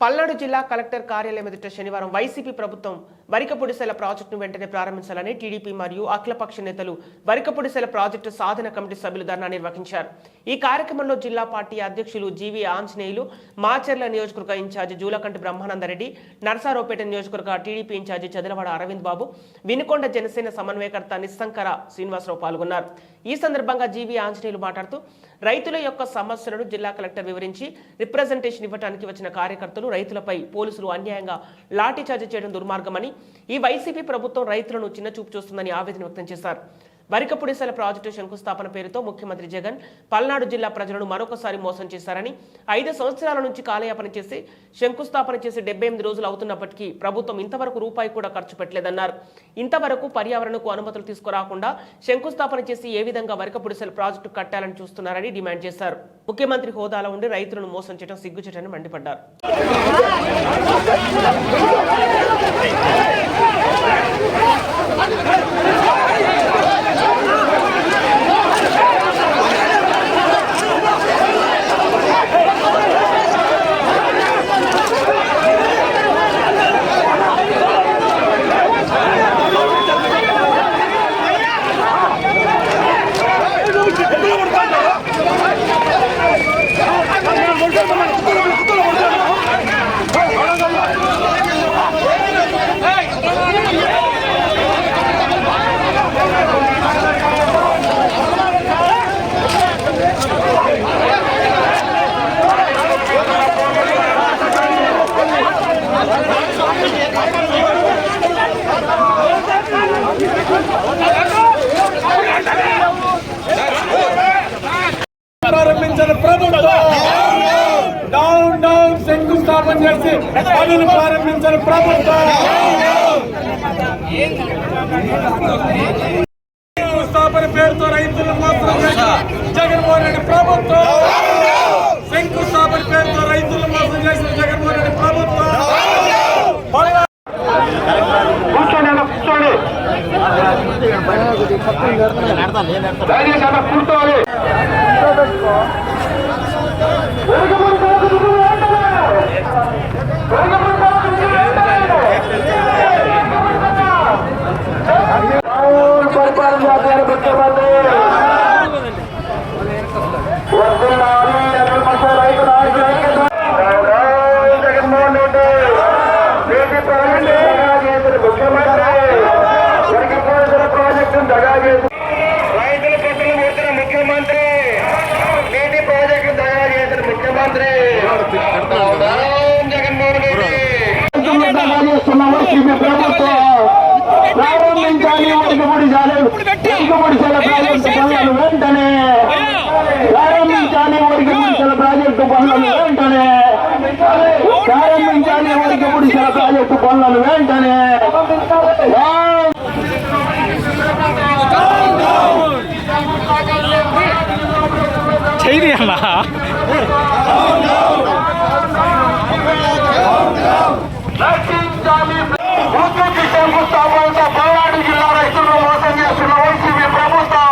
పల్నాడు జిల్లా కలెక్టర్ కార్యాలయం ఎదుట శనివారం వైసీపీ ప్రభుత్వం వరికపొడిసెల ప్రాజెక్టును వెంటనే ప్రారంభించాలని టీడీపీ మరియు అఖిలపక్ష నేతలు వరికపొడిసెల ప్రాజెక్టు సాధన కమిటీ సభ్యులు ధర్నా నిర్వహించారు. ఈ కార్యక్రమంలో జిల్లా పార్టీ అధ్యక్షులు జీవీ ఆంజనేయులు మాచర్ల నియోజకవర్గ ఇన్ఛార్జి జూలకంటి బ్రహ్మానందరెడ్డి నర్సారావుపేట నియోజకవర్గ టీడీపీ ఇన్ఛార్జి చదలవాడ అరవింద్ బాబు వినుకొండ జనసేన సమన్వయకర్త నిస్సంకర శ్రీనివాసరావు పాల్గొన్నారు. ఈ సందర్భంగా జీవీ ఆంజనేయులు మాట్లాడుతూ రైతుల యొక్క సమస్యలను జిల్లా కలెక్టర్ వివరించి రిప్రజెంటేషన్ ఇవ్వడానికి వచ్చిన కార్యకర్తలు రైతులపై పోలీసులు అన్యాయంగా లాఠీచార్జి చేయడం దుర్మార్గమని ఈ వైసీపీ ప్రభుత్వం రైతులను చిన్నచూపు చూస్తుందని ఆవేదన వ్యక్తం చేశారు. వరికపుడిసెల ప్రాజెక్టు శంకుస్థాపన పేరుతో ముఖ్యమంత్రి జగన్ పల్నాడు జిల్లా ప్రజలను మరొకసారి మోసం చేశారని ఐదు సంవత్సరాల నుంచి కాలయాపన చేసి శంకుస్థాపన చేసి డెబ్బై ఎనిమిది రోజులు అవుతున్నప్పటికీ ప్రభుత్వం ఇంతవరకు రూపాయి కూడా ఖర్చు పెట్టలేదన్నారు. ఇంతవరకు పర్యావరణకు అనుమతులు తీసుకురాకుండా శంకుస్థాపన చేసి ఏ విధంగా వరికపుడిసెల ప్రాజెక్టు కట్టాలని చూస్తున్నారని డిమాండ్ చేశారు. ముఖ్యమంత్రి హోదాలో ఉండి రైతులను మోసం చేయడం సిగ్గుచేటని మండిపడ్డారు. ప్రారంభించిన శంకుస్థాపన చేసి పనులు ప్రారంభించిన ప్రభుత్వం. స్థాపన పేరుతో రైతులను మాత్రం జగన్మోహన్ రెడ్డి ప్రభుత్వం. శంకుస్థాపన పేరుతో రైతులను మోసం చేసిన జగన్మోహన్ రెడ్డి ప్రభుత్వం. కూర్చోవాలి పరిపాలన చేస్తారు ముఖ్యమంత్రి వస్తున్నాను ఎర్రమస రైతు నాయకులు ఐక్యత. జగన్మోహన్ రెడ్డి బీజేపీ ప్రాజెక్టు దగా చేసిన ముఖ్యమంత్రి వరికి పోసిన ప్రాజెక్టును దగా చేసి రైతుల పక్కన పెట్టిన ముఖ్యమంత్రి నీటి ప్రాజెక్టు దగా చేసిన ముఖ్యమంత్రి జగన్మోహన్ రెడ్డి ప్రారంభించాలి వరకపొడి వరకపొడిసెల ప్రాజెక్టు పనులను వెంటనే ప్రారంభించాలి వరకపొడిసెల ప్రాజెక్టు పనులను వెంటనే ప్రారంభించాలి వరకపొడిసెల ప్రాజెక్టు పనులను వెంటనే చేయి అన్నా రక్షించాలి ఉద్యోగి శంకుస్థాపనతో పల్నాడు జిల్లా రైతులను మోసం చేస్తున్న వైసీపీ ప్రభుత్వం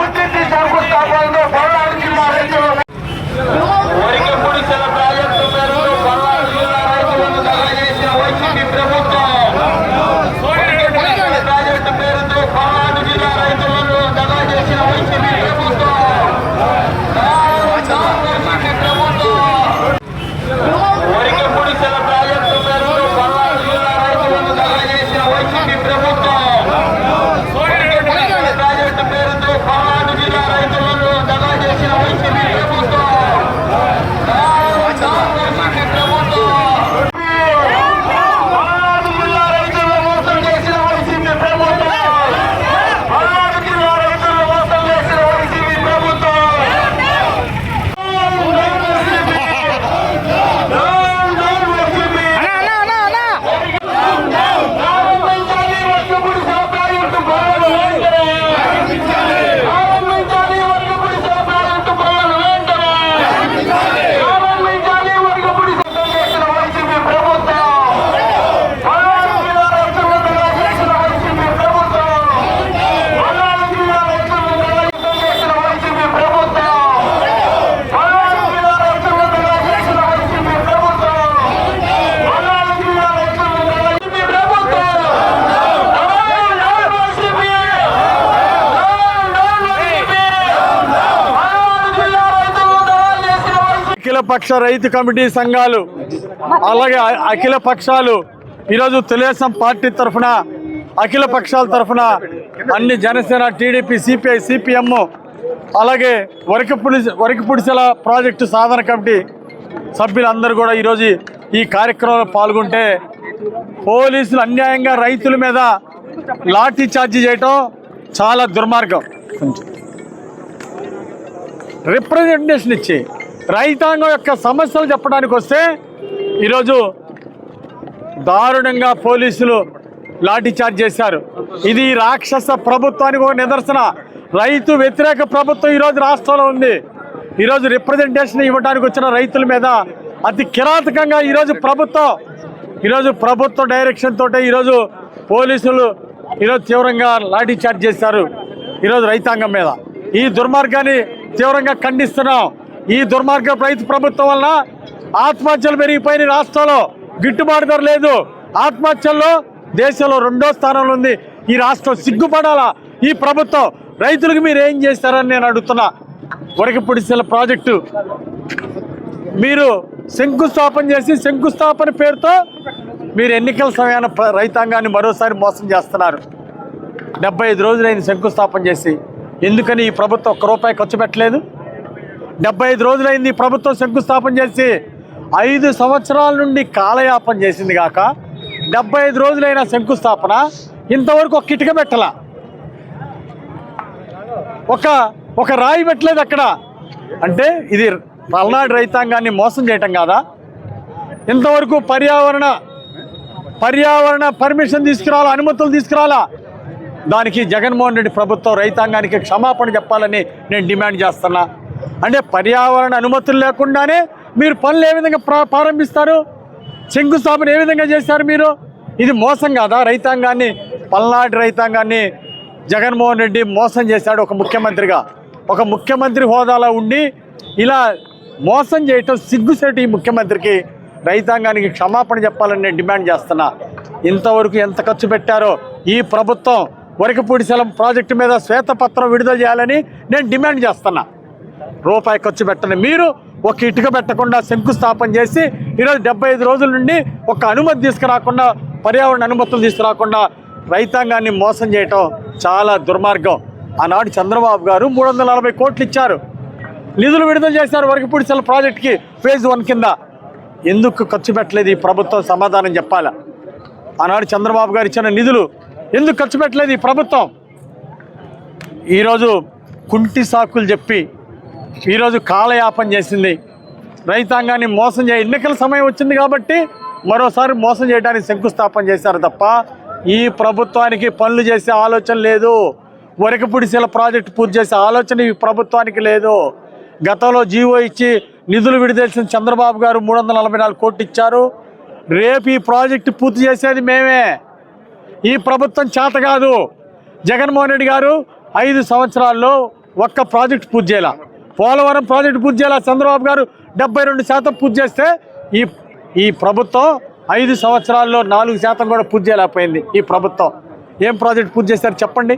ఉద్యోగి శంకుస్థాపనతో పల్నాడు జిల్లా రైతులను వరికి పొడిసెల ప్రాజెక్టు పేరుతో పల్నాడు జిల్లా రైతులను దగా చేసిన వైసీపీ ప్రభుత్వం వరికి పొడిసెల ప్రాజెక్టు పేరుతో పల్నాడు జిల్లా రైతులను దగా చేసిన వైసీపీ ప్రభుత్వం ఏకపక్ష రైతు కమిటీ సంఘాలు అలాగే అఖిల పక్షాలు ఈరోజు తెలుగుదేశం పార్టీ తరఫున అఖిల పక్షాల తరఫున అన్ని జనసేన టీడీపీ సిపిఐ సిపిఎం అలాగే వరకపుడి వరకపుడిసెల ప్రాజెక్టు సాధన కమిటీ సభ్యులందరూ కూడా ఈరోజు ఈ కార్యక్రమంలో పాల్గొంటే పోలీసులు అన్యాయంగా రైతుల మీద లాఠీ చార్జీ చేయటం చాలా దుర్మార్గం. రిప్రజెంటేషన్ ఇచ్చి రైతాంగం యొక్క సమస్యలు చెప్పడానికి వస్తే ఈరోజు దారుణంగా పోలీసులు లాఠీఛార్జ్ చేశారు. ఇది రాక్షస ప్రభుత్వానికి ఒక నిదర్శన. రైతు వ్యతిరేక ప్రభుత్వం ఈరోజు రాష్ట్రంలో ఉంది. ఈరోజు రిప్రజెంటేషన్ ఇవ్వడానికి వచ్చిన రైతుల మీద అతి కిరాతకంగా ఈరోజు ప్రభుత్వం ఈరోజు ప్రభుత్వ డైరెక్షన్ తోటే ఈరోజు పోలీసులు ఈరోజు తీవ్రంగా లాఠీ చార్జ్ చేశారు ఈరోజు రైతాంగం మీద. ఈ దుర్మార్గాన్ని తీవ్రంగా ఖండిస్తున్నాం. ఈ దుర్మార్గ రైతు ప్రభుత్వం వలన ఆత్మహత్యలు పెరిగిపోయిన రాష్ట్రంలో గిట్టుబాటు ధర లేదు. ఆత్మహత్యల్లో దేశంలో రెండో స్థానంలో ఉంది. ఈ రాష్ట్రం సిగ్గుపడాలా? ఈ ప్రభుత్వం రైతులకు మీరు ఏం చేస్తారని నేను అడుగుతున్నా. వరకపుడిసెల ప్రాజెక్టు. మీరు శంకుస్థాపన చేసి శంకుస్థాపన పేరుతో మీరు ఎన్నికల సమయాన రైతాంగాన్ని మరోసారి మోసం చేస్తున్నారు. డెబ్బై ఐదు రోజులైంది శంకుస్థాపన చేసి. ఎందుకని ఈ ప్రభుత్వం ఒక్క రూపాయి ఖర్చు పెట్టలేదు? డెబ్బై ఐదు రోజులైంది ప్రభుత్వం శంకుస్థాపన చేసి ఐదు సంవత్సరాల నుండి కాలయాపన చేసింది కాక డెబ్బై ఐదు రోజులైన శంకుస్థాపన ఇంతవరకు ఒక కిటిక పెట్టల. ఒక ఒక రాయి పెట్టలేదు అక్కడ. అంటే ఇది పల్నాడు రైతాంగాన్ని మోసం చేయటం కాదా? ఇంతవరకు పర్యావరణ పర్యావరణ పర్మిషన్ తీసుకురావాలా అనుమతులు తీసుకురాలా దానికి జగన్మోహన్ రెడ్డి ప్రభుత్వం రైతాంగానికి క్షమాపణ చెప్పాలని నేను డిమాండ్ చేస్తున్నా. అంటే పర్యావరణ అనుమతులు లేకుండానే మీరు పనులు ఏ విధంగా ప్రా- ప్రారంభిస్తారు? శంకుస్థాపన ఏ విధంగా చేశారు మీరు? ఇది మోసం కాదా? రైతాంగాన్ని పల్నాడు రైతాంగాన్ని జగన్మోహన్ రెడ్డి మోసం చేశాడు ఒక ముఖ్యమంత్రిగా. ఒక ముఖ్యమంత్రి హోదాలో ఉండి ఇలా మోసం చేయటం సిగ్గుసేటు ఈ ముఖ్యమంత్రికి. రైతాంగానికి క్షమాపణ చెప్పాలని నేను డిమాండ్ చేస్తున్నా. ఇంతవరకు ఎంత ఖర్చు పెట్టారో ఈ ప్రభుత్వం వరకపూడిశలం ప్రాజెక్టు మీద శ్వేతపత్రం విడుదల చేయాలని నేను డిమాండ్ చేస్తున్నా. రూపాయి ఖర్చు పెట్టని మీరు ఒక ఇటుక పెట్టకుండా శంకుస్థాపన చేసి ఈరోజు డెబ్బై ఐదు రోజుల నుండి ఒక అనుమతి తీసుకురాకుండా పర్యావరణ అనుమతులు తీసుకురాకుండా రైతాంగాన్ని మోసం చేయటం చాలా దుర్మార్గం. ఆనాడు చంద్రబాబు గారు మూడు వందల నలభై కోట్లు ఇచ్చారు. నిధులు విడుదల చేశారు వరకపూడిసల ప్రాజెక్ట్కి ఫేజ్ వన్ కింద. ఎందుకు ఖర్చు పెట్టలేదు ఈ ప్రభుత్వం? సమాధానం చెప్పాలా? ఆనాడు చంద్రబాబు గారు ఇచ్చిన నిధులు ఎందుకు ఖర్చు పెట్టలేదు ఈ ప్రభుత్వం? ఈరోజు కుంటి సాకులు చెప్పి ఈరోజు కాలయాపన చేసింది. రైతాంగాన్ని మోసం చేయ ఎన్నికల సమయం వచ్చింది కాబట్టి మరోసారి మోసం చేయడానికి శంకుస్థాపన చేశారు తప్ప ఈ ప్రభుత్వానికి పనులు చేసే ఆలోచన లేదు. వరకపుడిసీల ప్రాజెక్టు పూర్తి చేసే ఆలోచన ఈ ప్రభుత్వానికి లేదు. గతంలో జీవో ఇచ్చి నిధులు విడుదలసిన చంద్రబాబు గారు మూడు వందల నలభై నాలుగు కోట్లు ఇచ్చారు. రేపు ఈ ప్రాజెక్టు పూర్తి చేసేది మేమే. ఈ ప్రభుత్వం చేత కాదు. జగన్మోహన్ రెడ్డి గారు ఐదు సంవత్సరాల్లో ఒక్క ప్రాజెక్ట్ పూర్తి చేయాల. పోలవరం ప్రాజెక్టు పూర్తి చేయాలి? చంద్రబాబు గారు డెబ్బై రెండు శాతం పూర్తి చేస్తే ఈ ఈ ప్రభుత్వం ఐదు సంవత్సరాల్లో నాలుగు శాతం కూడా పూర్తి చేయలేకపోయింది ఈ ప్రభుత్వం. ఏం ప్రాజెక్ట్ పూర్తి చేశారు చెప్పండి?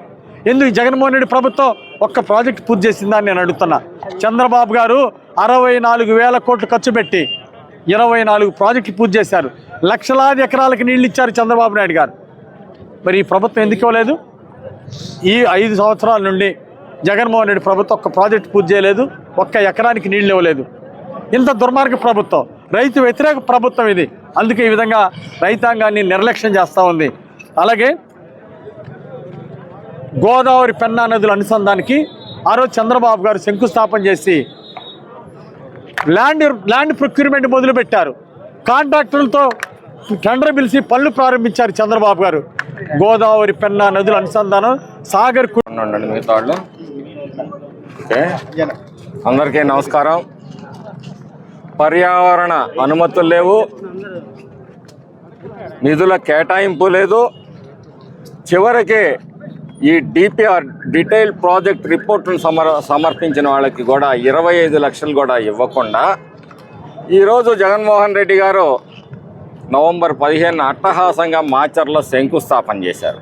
ఎందుకు జగన్మోహన్ రెడ్డి ప్రభుత్వం ఒక్క ప్రాజెక్ట్ పూర్తి చేసిందని నేను అడుగుతున్నా. చంద్రబాబు గారు అరవై నాలుగు వేల కోట్లు ఖర్చు పెట్టి ఇరవై నాలుగు ప్రాజెక్టులు పూర్తి చేశారు. లక్షలాది ఎకరాలకు నీళ్ళు ఇచ్చారు చంద్రబాబు నాయుడు గారు. మరి ఈ ప్రభుత్వం ఎందుకు ఇవ్వలేదు? ఈ ఐదు సంవత్సరాల నుండి జగన్మోహన్ రెడ్డి ప్రభుత్వం ఒక్క ప్రాజెక్ట్ పూర్తి చేయలేదు ఒక్క ఎకరానికి నీళ్ళు ఇవ్వలేదు. ఇంత దుర్మార్గ ప్రభుత్వం రైతు వ్యతిరేక ప్రభుత్వం ఇది. అందుకే ఈ విధంగా రైతాంగాన్ని నిర్లక్ష్యం చేస్తూ ఉంది. అలాగే గోదావరి పెన్నా నదుల అనుసంధానికి ఆ రోజు చంద్రబాబు గారు శంకుస్థాపన చేసి ల్యాండ్ ల్యాండ్ ప్రొక్యూర్మెంట్ మొదలుపెట్టారు. కాంట్రాక్టర్లతో టెండర్ పిలిచి పనులు ప్రారంభించారు చంద్రబాబు గారు. గోదావరి పెన్నా నదుల అనుసంధానం సాగర్ మిగతా వాళ్ళు. ఓకే. అందరికీ నమస్కారం. పర్యావరణ అనుమతులు లేవు. నిధుల కేటాయింపు లేదు. చివరికి ఈ డిపిఆర్ డీటెయిల్ ప్రాజెక్ట్ రిపోర్ట్ను సమర్ సమర్పించిన వాళ్ళకి కూడా ఇరవై ఐదు లక్షలు కూడా ఇవ్వకుండా ఈరోజు జగన్మోహన్ రెడ్డి గారు నవంబర్ పదిహేను అట్టహాసంగా మాచర్లో శంకుస్థాపన చేశారు.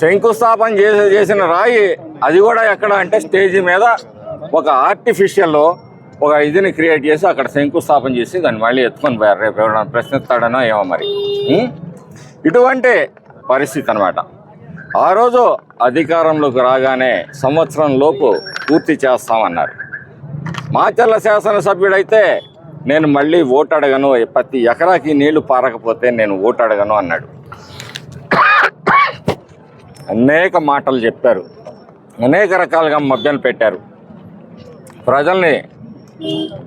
శంకుస్థాపన చేసి చేసిన రాయి అది కూడా ఎక్కడ అంటే స్టేజీ మీద ఒక ఆర్టిఫిషియల్ ఒక ఇదిని క్రియేట్ చేసి అక్కడ శంకుస్థాపన చేసి దాన్ని మళ్ళీ ఎత్తుకొని పోయారు. రేపు ఎవరైనా ప్రశ్నిస్తాడనో ఏమో మరి. ఇటువంటి పరిస్థితి అనమాట ఆ రోజు అధికారంలోకి రాగానే సంవత్సరం లోపు పూర్తి చేస్తామన్నారు. మాచర్ల శాసనసభ్యుడైతే నేను మళ్ళీ ఓటు అడగను ప్రతి ఎకరాకి నీళ్ళు పారకపోతే నేను ఓటు అడగను అన్నాడు. అనేక మాటలు చెప్పారు. అనేక రకాలుగా మభ్యలు పెట్టారు. ప్రజల్ని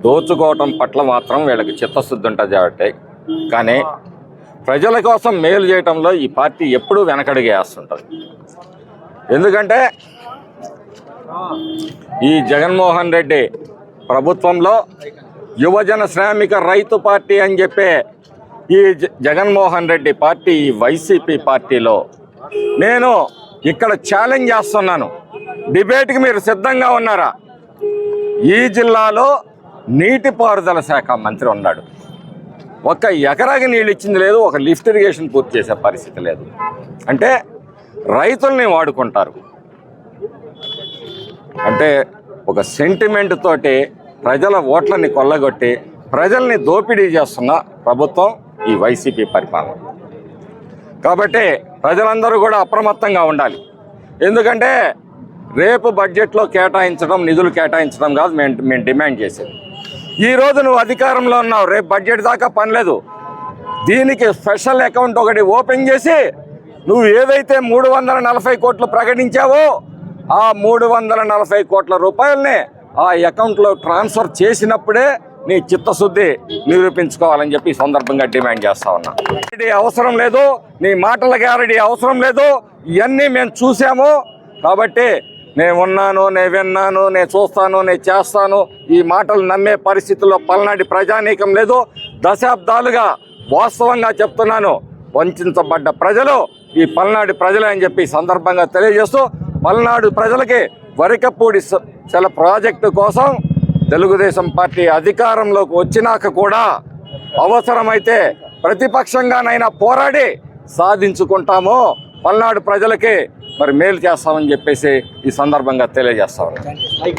దోచుకోవటం పట్ల మాత్రం వీళ్ళకి చిత్తశుద్ధి ఉంటుంది కాబట్టి. కానీ ప్రజల కోసం మేలు చేయటంలో ఈ పార్టీ ఎప్పుడూ వెనకడిగేస్తుంటుంది ఎందుకంటే ఈ జగన్మోహన్ రెడ్డి ప్రభుత్వంలో యువజన శ్రామిక రైతు పార్టీ అని చెప్పే ఈ జగన్మోహన్ రెడ్డి పార్టీ ఈ వైసీపీ పార్టీలో నేను ఇక్కడ ఛాలెంజ్ చేస్తున్నాను. డిబేట్కి మీరు సిద్ధంగా ఉన్నారా? ఈ జిల్లాలో నీటిపారుదల శాఖ మంత్రి ఉన్నాడు. ఒక్క ఎకరాకి నీళ్ళు ఇచ్చింది లేదు ఒక లిఫ్ట్ ఇరిగేషన్ పూర్తి చేసే పరిస్థితి లేదు. అంటే రైతుల్ని వాడుకుంటారు. అంటే ఒక సెంటిమెంట్ తోటి ప్రజల ఓట్లని కొల్లగొట్టి ప్రజల్ని దోపిడీ చేస్తున్న ప్రభుత్వం ఈ వైసీపీ పరిపాలన. కాబట్టి ప్రజలందరూ కూడా అప్రమత్తంగా ఉండాలి. ఎందుకంటే రేపు బడ్జెట్లో కేటాయించడం నిధులు కేటాయించడం కాదు మేము మేము డిమాండ్ చేసేది. ఈ రోజు నువ్వు అధికారంలో ఉన్నావు రేపు బడ్జెట్ దాకా పని లేదు. దీనికి స్పెషల్ అకౌంట్ ఒకటి ఓపెన్ చేసి నువ్వు ఏదైతే మూడు వందల నలభై కోట్లు ప్రకటించావో ఆ మూడు వందల నలభై కోట్ల రూపాయల్ని ఆ అకౌంట్లో ట్రాన్స్ఫర్ చేసినప్పుడే నీ చిత్తశుద్ధి నిరూపించుకోవాలని చెప్పి సందర్భంగా డిమాండ్ చేస్తా ఉన్నా. గ్యారెంటీ అవసరం లేదు నీ మాటల గ్యారెడీ అవసరం లేదు ఇవన్నీ మేము చూసాము. కాబట్టి నేను ఉన్నాను నేను విన్నాను నేను చూస్తాను నేను చేస్తాను ఈ మాటలు నమ్మే పరిస్థితుల్లో పల్నాటి ప్రజానీకం లేదు. దశాబ్దాలుగా వాస్తవంగా చెప్తున్నాను. వంచబడ్డ ప్రజలు ఈ పల్నాడు ప్రజలే అని చెప్పి సందర్భంగా తెలియజేస్తూ పల్నాడు ప్రజలకి వరికపూడి చల ప్రాజెక్టు కోసం తెలుగుదేశం పార్టీ అధికారంలోకి వచ్చినాక కూడా అవసరమైతే ప్రతిపక్షంగానైనా పోరాడి సాధించుకుంటాము. పల్నాడు ప్రజలకి మరి మేలు చేస్తామని చెప్పేసి ఈ సందర్భంగా తెలియజేస్తాము